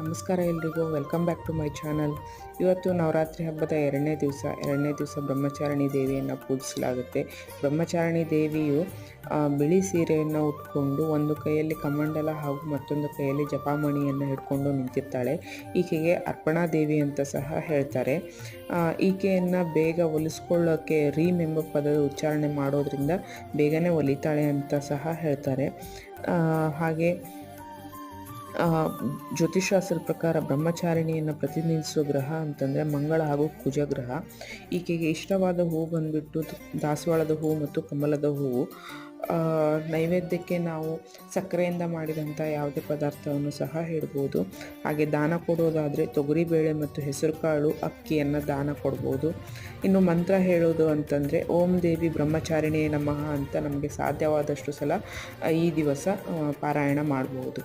ನಮಸ್ಕಾರ ಎಲ್ರಿಗೂ. Welcome back to my channel ಇವತ್ತು ನವರಾತ್ರಿ ಹಬ್ಬದ ಎರಡನೇ ದಿವಸ ಎರಡನೇ ದಿವಸ ಬ್ರಹ್ಮಚಾರಿಣಿ ದೇವಿಯನ್ನು ಪೂಜಿಸಲಾಗುತ್ತೆ. ಬ್ರಹ್ಮಚಾರಿಣಿ ದೇವಿಯು ಬಿಳಿ ಸೀರೆಯನ್ನು ಉಟ್ಕೊಂಡು ಒಂದು ಕೈಯಲ್ಲಿ ಕಮಂಡಲ ಹಾಗೂ ಮತ್ತೊಂದು ಕೈಯಲ್ಲಿ ಜಪಾಮಣಿಯನ್ನು ಹಿಡ್ಕೊಂಡು ನಿಂತಿರ್ತಾಳೆ. ಈಕೆಗೆ ಅರ್ಪಣಾ ದೇವಿ ಅಂತ ಸಹ ಹೇಳ್ತಾರೆ. ಈಕೆಯನ್ನು ಬೇಗ ಒಲಿಸ್ಕೊಳ್ಳೋಕ್ಕೆ ರೀಮ್ ಎಂಬ ಪದದ ಉಚ್ಚಾರಣೆ ಮಾಡೋದ್ರಿಂದ ಬೇಗನೆ ಒಲಿತಾಳೆ ಅಂತ ಸಹ ಹೇಳ್ತಾರೆ. ಹಾಗೆ ಜ್ಯೋತಿಷಾಸ್ತ್ರದ ಪ್ರಕಾರ ಬ್ರಹ್ಮಚಾರಿಣಿಯನ್ನು ಪ್ರತಿನಿಧಿಸುವ ಗ್ರಹ ಅಂತಂದರೆ ಮಂಗಳ ಹಾಗೂ ಕುಜ ಗ್ರಹ ಈಕೆಗೆ ಇಷ್ಟವಾದ ಹೂ ಬಂದುಬಿಟ್ಟು ದಾಸವಾಳದ ಹೂವು ಮತ್ತು ಕಮಲದ ಹೂವು ನೈವೇದ್ಯಕ್ಕೆ ನಾವು ಸಕ್ಕರೆಯಿಂದ ಮಾಡಿದಂಥ ಯಾವುದೇ ಪದಾರ್ಥವನ್ನು ಸಹ ಹೇಳ್ಬೋದು. ಹಾಗೆ ದಾನ ಕೊಡೋದಾದರೆ ತೊಗರಿಬೇಳೆ ಮತ್ತು ಹೆಸರುಕಾಳು ಅಕ್ಕಿಯನ್ನು ದಾನ ಕೊಡ್ಬೋದು. ಇನ್ನು ಮಂತ್ರ ಹೇಳೋದು ಅಂತಂದರೆ ಓಂ ದೇವಿ ಬ್ರಹ್ಮಚಾರಿಣಿಯೇ ನಮಃ ಅಂತ ನಮಗೆ ಸಾಧ್ಯವಾದಷ್ಟು ಸಲ ಈ ದಿವಸ ಪಾರಾಯಣ ಮಾಡ್ಬೋದು.